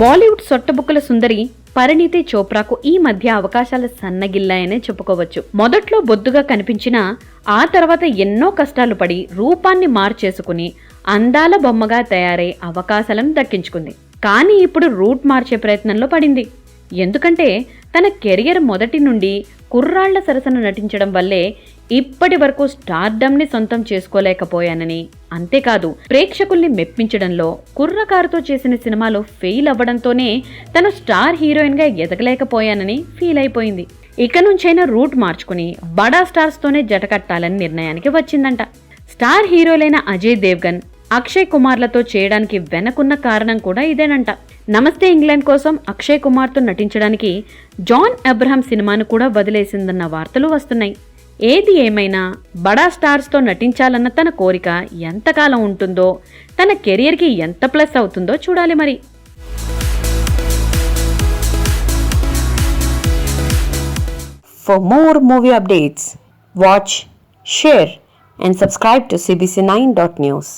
బాలీవుడ్ సొట్టబుక్కల సుందరి పరిణీతి చోప్రాకు ఈ మధ్య అవకాశాలు సన్నగిల్లాయనే చెప్పుకోవచ్చు. మొదట్లో బొద్దుగా కనిపించినా ఆ తర్వాత ఎన్నో కష్టాలు పడి రూపాన్ని మార్చేసుకుని అందాల బొమ్మగా తయారై అవకాశాలను దక్కించుకుంది. కానీ ఇప్పుడు రూట్ మార్చే ప్రయత్నంలో పడింది. ఎందుకంటే తన కెరియర్ మొదటి నుండి కుర్రాళ్ళ సరసన నటించడం వల్లే ఇప్పటి వరకు స్టార్డమ్ని సొంతం చేసుకోలేకపోయానని. అంతేకాదు ప్రేక్షకుల్ని మెప్పించడంలో కుర్రకారుతో చేసిన సినిమాలో ఫెయిల్ అవ్వడంతోనే తను స్టార్ హీరోయిన్గా ఎదగలేకపోయానని ఫీల్ అయిపోయింది. ఇక నుంచైనా రూట్ మార్చుకుని బడా స్టార్స్తోనే జటకట్టాలని నిర్ణయానికి వచ్చిందంట. స్టార్ హీరోలైన అజయ్ దేవ్గన్ అక్షయ్ కుమార్లతో చేయడానికి వెనకున్న కారణం కూడా ఇదేనంట. నమస్తే ఇంగ్లాండ్ కోసం అక్షయ్ కుమార్తో నటించడానికి జాన్ అబ్రహం సినిమాను కూడా వదిలేసిందన్న వార్తలు వస్తున్నాయి. ఏది ఏమైనా బడా స్టార్స్తో నటించాలన్న తన కోరిక ఎంతకాలం ఉంటుందో తన కెరియర్కి ఎంత ప్లస్ అవుతుందో చూడాలి మరి. For more movie updates watch share and subscribe to CBC nine dot news